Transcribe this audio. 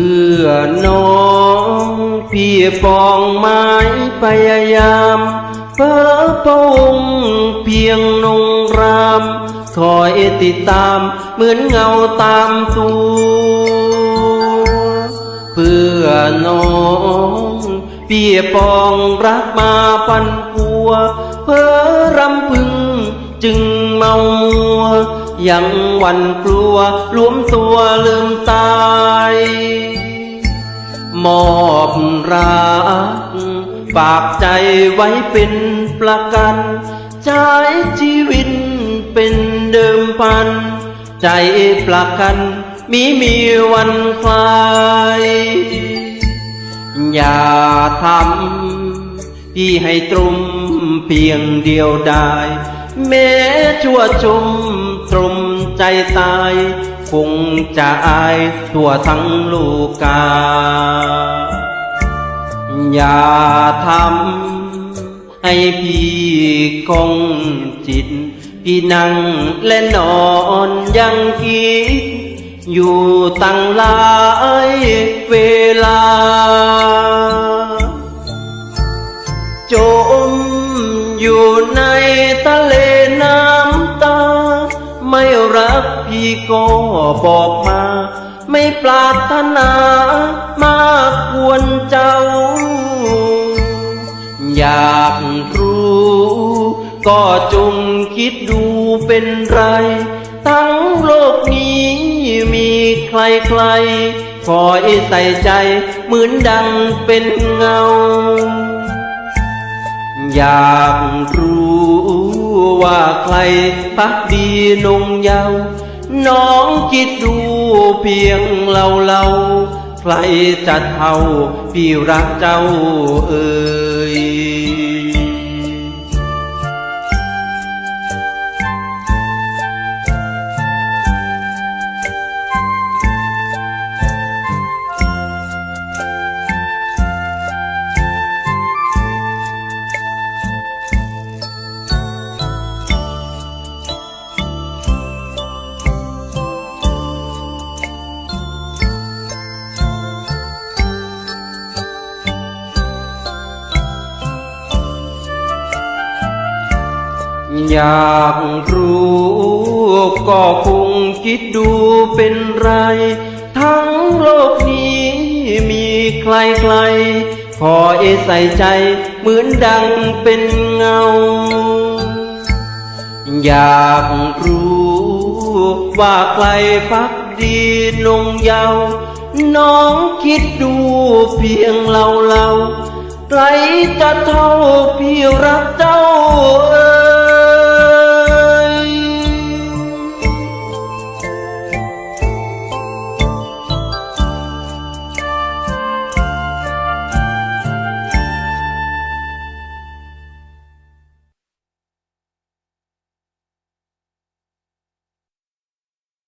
พื่อน้องพี่ปองไม้พยายามเพ้อพระองเพียงนงรามคอยติดตามเหมือนเงาตามตัวเพื่อน้องพี่ปองรักมาพันกัวเพ้อรำพึงจึงเมามัว ยังวันกลัวรวมตัวลืมตายมอบรักฝากใจไว้เป็นประกันใช้ชีวิตเป็นเดิมพัน ใจประกันมีมีวันคลาย อย่าทำพี่ให้ตรุมเพียงเดียวได้แม้ชั่วชมตรุม ใจตาย คงจะอายทั่วทั้งลูกกา อย่าทำให้พี่คงจิต พี่นั่งและนอนยังคิด อยู่ตั้งหลายเวลา จมอยู่ในทะเล รักพี่ก็บอกมา ไม่ปรารถนามากวรเจ้า อยากรู้ ก็จงคิดดูเป็นไร ทั้งโลกนี้มีใครใครคอยใส่ใจเหมือนดังเป็นเงา อยากรู้ ว่าใครพักดีนงเยาวน้องคิดดูเพียงเราเราใครจะเท่าพี่รักเจ้าเอ่ย อยากรู้ก็คงคิดดูเป็นไร ทั้งโลกนี้มีใครใครๆคอยใส่ใจเหมือนดังเป็นเงา อยากรู้ว่าใครพักดีนงเยาวน้องคิดดูเพียงเราเราใครจะเท่าพี่รักเจ้า